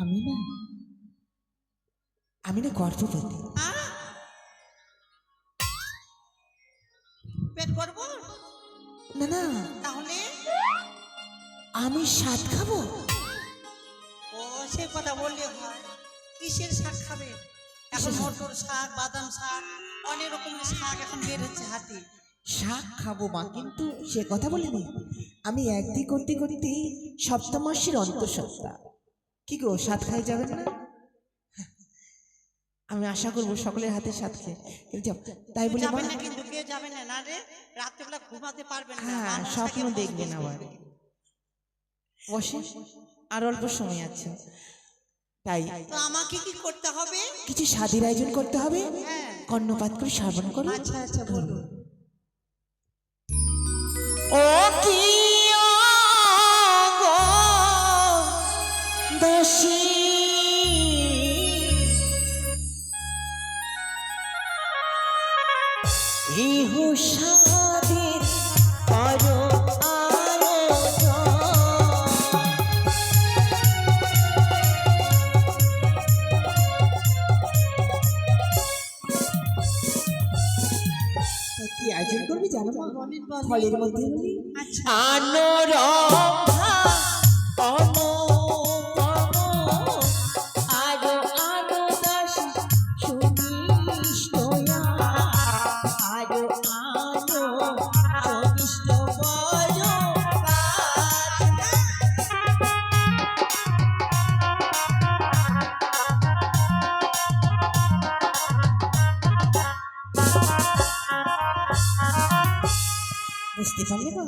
আমি না আমি না গর্ভবতী। পেট করব না না। তাহলে? আমি স্বাদ খাব। ও সে কথা বললে হয়। কিসের শাক খাবে? এখন মটর শাক বাদাম শাক অনেক রকমের শাক এখন বের হচ্ছে হাতে। শাক খাব মা কিন্তু সে কথা বলিনি। আমি একদিক করতে করতে সপ্তম মাসের অন্তঃসত্ত্বা। কি গো স্বাদ খাই যাবেন না? আমি আশা করব সকলের হাতে স্বাদ খেয়ে। তাই বলে যাবেন না কিন্তু কেউ যাবে না না রে রাত্রেবেলা ঘুমাতে পারবেন না। হ্যাঁ স্বপ্ন দেখবেন আবার। বসে আর অল্প সময় আছে। তাই। তো আমাকে কি করতে হবে? কিছু স্বাদের আয়োজন করতে হবে? হ্যাঁ। কর্ণপাত করে শ্রাবণ করো। আচ্ছা আচ্ছা বলুন ও কি ফলের মধ্যে আচ্ছা বুঝতে পারলে না?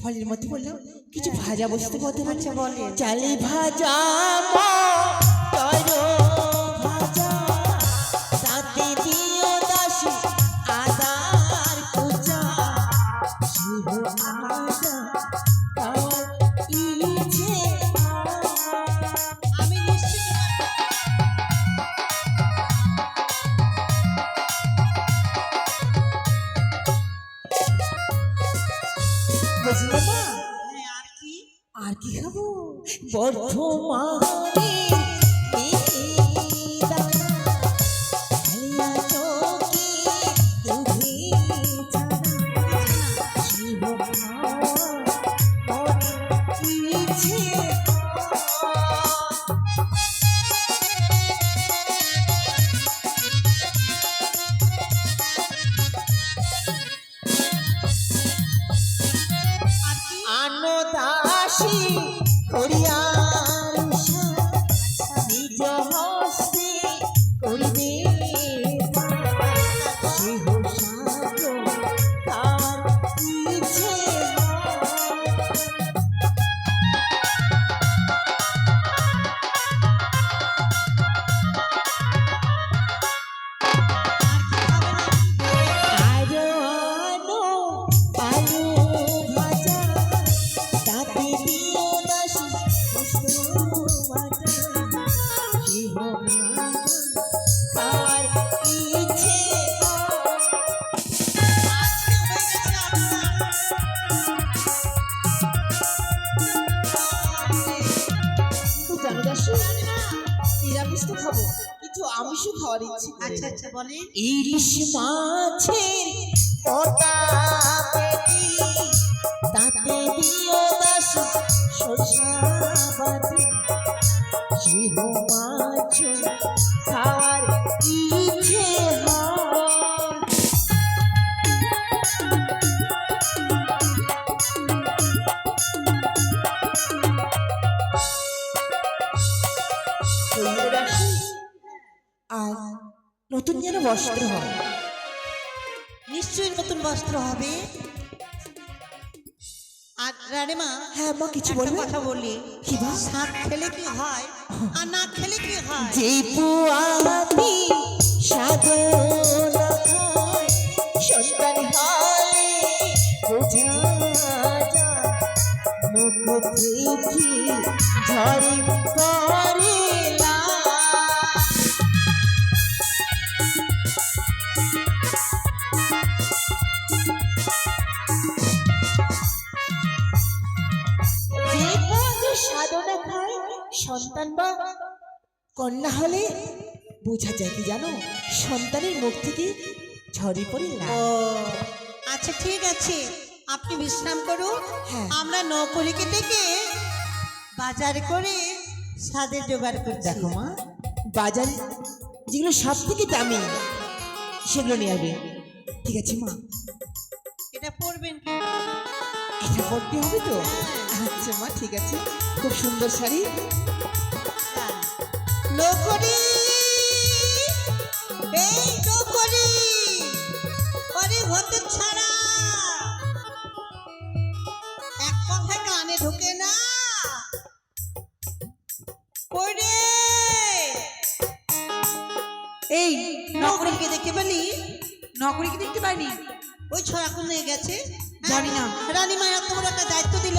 ফলের মধ্যে বললাম কিছু ভাজা বসতে মধ্যে বলছে বলে। চালে ভাজা আর কি? আর কি খাব? বর্ধমানে আনদাসী খাব আমিষ খাওয়ার ইচ্ছে আচ্ছা আচ্ছা বলে ইলিশ মাছের পেটি তাতে দিও দাসী সরষা আর নতুন যেন বস্ত্র হয় নিশ্চয়ই নতুন বস্ত্র হবে। আর রানীমা হ্যাঁ মা কিছু বলবে কথা বলি। কি বা? শাক খেলে কি হয় আর না খেলে কি হয়? যে পুয়াতি সাধনা খায় সন্তান হয় বোঝা যায়। মুখ থেকে ঝরি কন্যা হলে বোঝা যায় কি জানো? সন্তানের মুখ থেকে ঝরে পড়ে আচ্ছা ঠিক আছে। আপনি বিশ্রাম করুন। হ্যাঁ। আমরা নৌকরিকে ডেকে বাজার করে সাদের জোগাড় করছি। দেখো মা বাজারে যেগুলো সব থেকে দামি সেগুলো নিয়ে আসবে। ঠিক আছে মা। এটা পরবেন এটা পরতে হবে তো? আচ্ছা মা ঠিক আছে। খুব সুন্দর শাড়ি। নৌকরি এই নৌকরি আরে হতে ছাড়া। এক কথা কানে ঢোকে না। ওরে এই নৌকরিকে দেখতে পেলি? নকরি কি দেখতে পাইনি। ওই ছড়া কোন গেছে। জানি না। রানীমা এত বড় একটা দায়িত্ব দিল।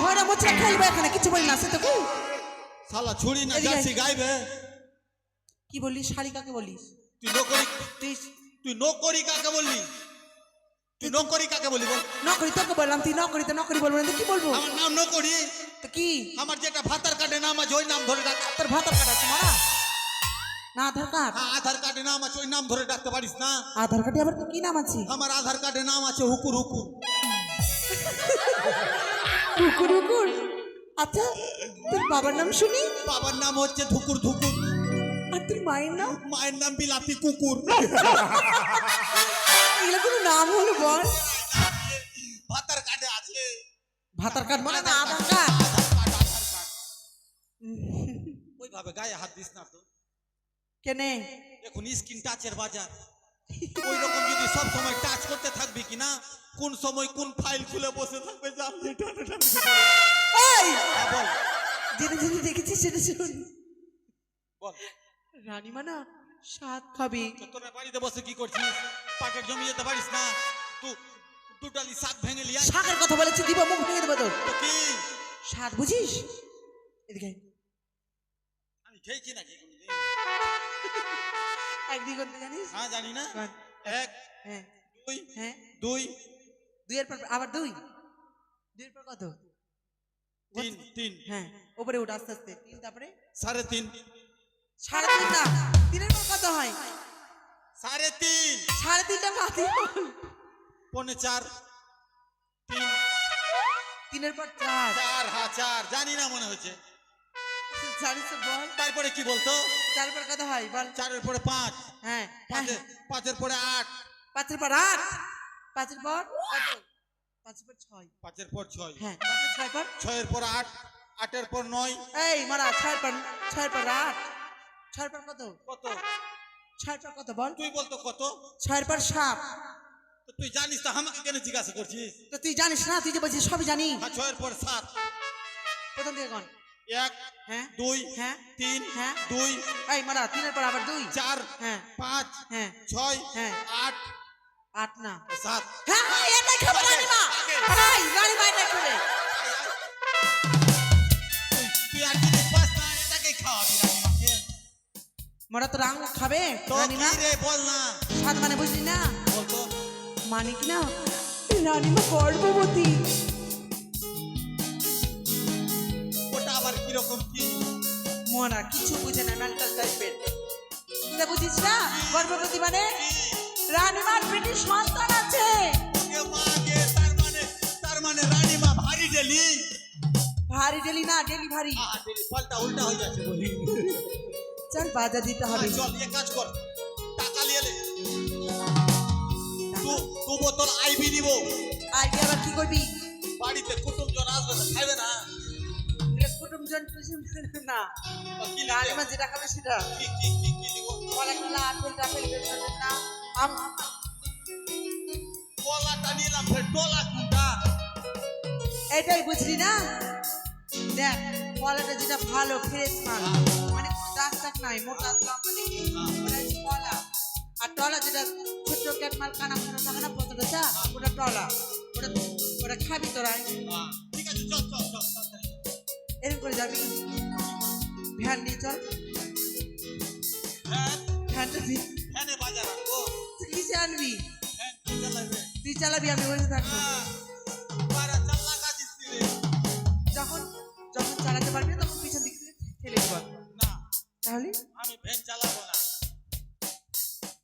ঘরে মোচড়া খেলবে এখানে কিছু বলি না সে তো কি? শালা ছুরি না জার্সি গাইবে? কি বললি শাড়ি কাকে বলিস? তুই নকরি তুই তুই নকরি কাকে বললি? তুই নকরি কাকে বল? নকরি তোকে বললাম তুই নকরি তো নকরি বলব না কি বলব? আমার নাম নকরি। তো কি? আমার যেটা ভাতার কার্ডে নাম আছে ওই নাম ধরে ডাক। তোর ভাতার কার্ড আছে মারা। না আধার কার্ড? হ্যাঁ আধার কার্ডে নাম আছে ওই নাম ধরে ডাকতে পারিস না? আধার কার্ডে আবার কি নাম আছে? আমার আধার কার্ডে নাম আছে হুকুর হুকুর। কুকুর কুকুর। আচ্ছা তোর বাবার নাম শুনি? বাবার নাম হচ্ছে ধুকুর ধুকুর। আর তোর মায়ের নাম? মায়ের নাম বিলাতি কুকুর। এগুলো কোনো নাম হলো বল। ভাতার কার্ডে আছে। ভাতার কার্ড মানে না আধার কার্ড ওইভাবে গায়ে হাত দিস না তো। কেনে? এখন স্ক্রিন টাচের বাজার। ওই রকম যদি সব সময় টাচ করতে থাকবি কিনা কোন সময় কোন ফাইল খুলে বসে থাকবে জানবি টানে টানে করে। এই! হ্যাঁ, বল। জেনে জেনে দেখেছিস সেটা শুন। বল। রানীমা না স্বাদ খাবে। তোরা বাড়িতে বসে কি করছিস? পাটের জমি যেতে পারিস না। তুই টুটালি শাক ভেঙে লিয়া শাকের কথা বলেছি দিব মুখ ভেঙে দেবো তোর। তো কি? স্বাদ বুঝিস? এদিকে। আমি খেয়েছি নাকি করতে জানিস? হ্যাঁ জানি না। এক হ্যাঁ। দুই হ্যাঁ। দুই দুইয়ের পর আবার দুই? দুইয়ের পর কত? তিন তিন। হ্যাঁ উপরে উঠ আস্তে আস্তে। তিন তারপরে? সাড়ে তিন। সাড়ে তিন না। তিনের পর কত হয়? সাড়ে তিন। সাড়ে তিনটা মাতি পৌনে চার। তিন। তিনের পর চার। চার হ্যাঁ চার। জানি না মনে হচ্ছে। জানিস বল। তারপরে কি বলতো? চার পর কত হয়? বল। চারের পরে পাঁচ। হ্যাঁ পাঁচের পাঁচের পরে আট। পাঁচের পর আট? পাঁচের পর কত? পাঁচের পর ছয়। পাঁচের পর ছয়। হ্যাঁ ছয় পর? ছয়ের পর আট আটের পর নয়। এই মারা ছয় পর ছয় পর আট। ছয় পর কত? কত? ছয় পর কত বল? তুই বলতো কত? ছয়ের পর সাত। তো তুই জানিস তো আমাকে কেন জিজ্ঞাসা করছিস? তো তুই জানিস না তুই যে বলছিস সবই জানি। হ্যাঁ ছয়ের পর সাত। প্রথম দিকে কোন? এক হ্যাঁ দুই হ্যাঁ তিন হ্যাঁ। দুই। এই মারা তিনের পর আবার দুই। চার হ্যাঁ। পাঁচ হ্যাঁ। ছয় হ্যাঁ। আট আট না সাত। হ্যাঁ হ্যাঁ এটাই খাব রানীমা এই রানীমা এটাই খাবে তুই তুই আর জিনিস পাস না এটাকেই খাওয়াবি রানীমাকে মোরা তো রাং খাবে রানীমা? রে বল না। মানে বুঝলি না? বলতো মানে কি না? রানীমা গর্ভবতী। ওটা আবার কীরকম কি? মোরা কিছু বুঝে না মেন্টাল টাইপের বুঝিস না? গর্ভবতী মানে? রানীমার পেটে সন্তান আছে। ওকে মাকে তার মানে তার মানে রানীমা ভারী ডেলি। ভারী ডেলি না আহা, পাল্টা উল্টা হয়ে যাচ্ছে বলি। চল বাজার দিতে হবে। চল এ কাজ কর টাকা নিয়ে লে দু দু বোতল আইবি দিব আইডি আবার কি করবি? বাড়িতে কুটুম জন আসবে না কুটুমজন না। তো কি রানীমা যেটা খাবে সেটা। কি কি কি কি দিব কলা টলা আপেল টাপেল বেদানা না এটাই বুঝলি না? দেখ কলাটা যেটা ভালো ফ্রেশ মাল মানে দাগ নাই, মোটা লম্বা কলা আর টলা যেটা ছোট্ট ক্যাট মাল, কানা ফোনা থাকে না পতটা চা ওটা টলা। ওটা ওটা খাবি তোরা। এরকম করে যাবি? ভ্যান নিয়ে চল। হ্যাঁ ভ্যানটা তুই আমি বসে থাকব। যখন যখন চালাতে পারবি না তখন পিছন দিক থেকে ঠেলে দিব। তাহলে? আমি ভ্যান চালাবো না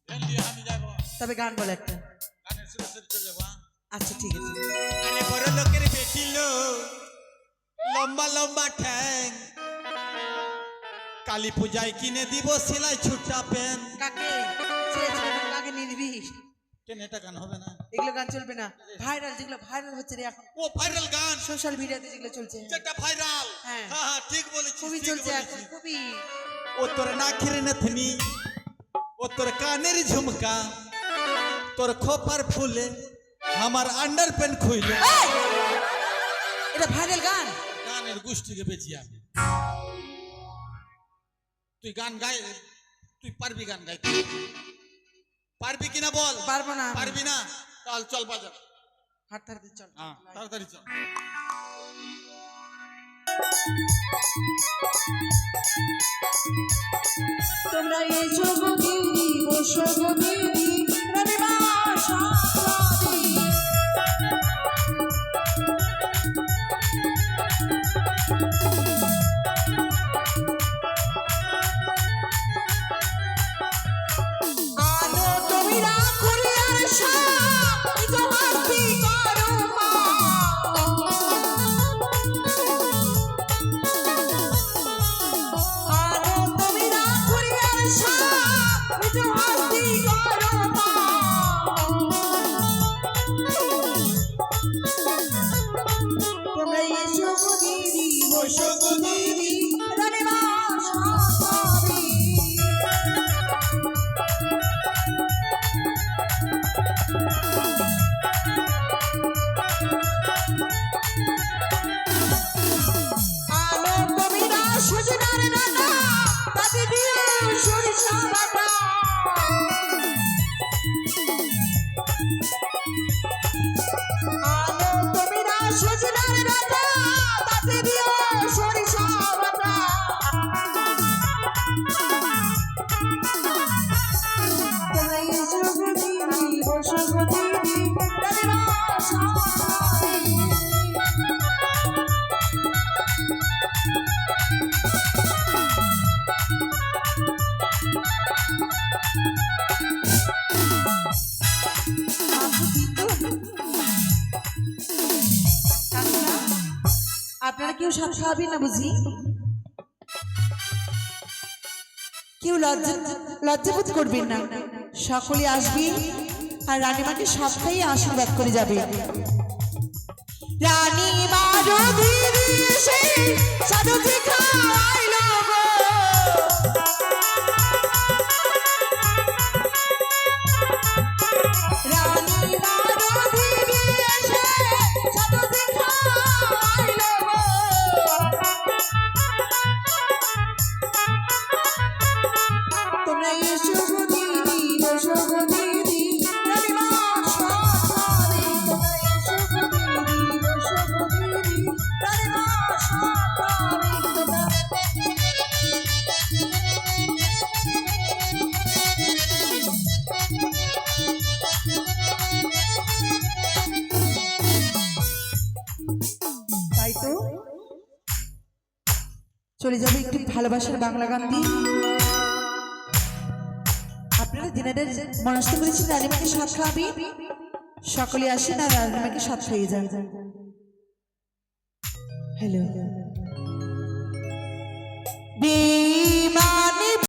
ভ্যান দিয়ে আমি যাব তবে গান বলে একটা। গানের সুরে সুরে চলে যাব? আচ্ছা ঠিক আছে। আরে বড় লোকের বেটি লম্বা লম্বা ঠ্যাং। কালী পূজায় কিনে দিব সেলাই ছুটা পেন কাকে? কাকে নিয়ে নিবি। কেন এটা গান হবে না। এগুলো গান চলবে না। ভাইরাল যেগুলো ভাইরাল হচ্ছে রে এখন। ও ভাইরাল গান। সোশ্যাল মিডিয়াতে যেগুলো চলছে। যেটা ভাইরাল। হ্যাঁ। হ্যাঁ হ্যাঁ ঠিক বলেছিস খুবই চলছে এখন খুবই। ও তোর নাকের নথনি ও তোর কানের ঝুমকা তোর খোপার ফুলে আমার আন্ডার প্যান্ট খুইলে এটা ভাইরাল গান। গানের গোষ্ঠীকে বেঁচি আমি। তুই গান গাই তুই পারবি গান গাইতে। পারবি কিনা বল? পারব না। পারবি না? চল চল বাজার। হাত তাড়াতাড়ি চল হ্যাঁ তাড়াতাড়ি চল। তোমরা এসো গিরি বসো গিরি রবিবার Oh. আপনারা কেউ সাপ খাওয়াবেন না বুঝি? কেউ লজ্জা লজ্জাবোধ করবেন না। সকলে আসবে আর রানীমাকে সব খাইয়ে আশীর্বাদ করে যাবে। রানী মারো সাধু খাওয়াইলো চলে যাবে একটি ভালোবাসার বাংলা গান দিয়ে। আপনারা দিনাদের মনস্থ করেছেন রানীমাকে সাত খাবি সকলে আসেন আর রানীমাকে সাত খাইয়ে যান। হ্যালো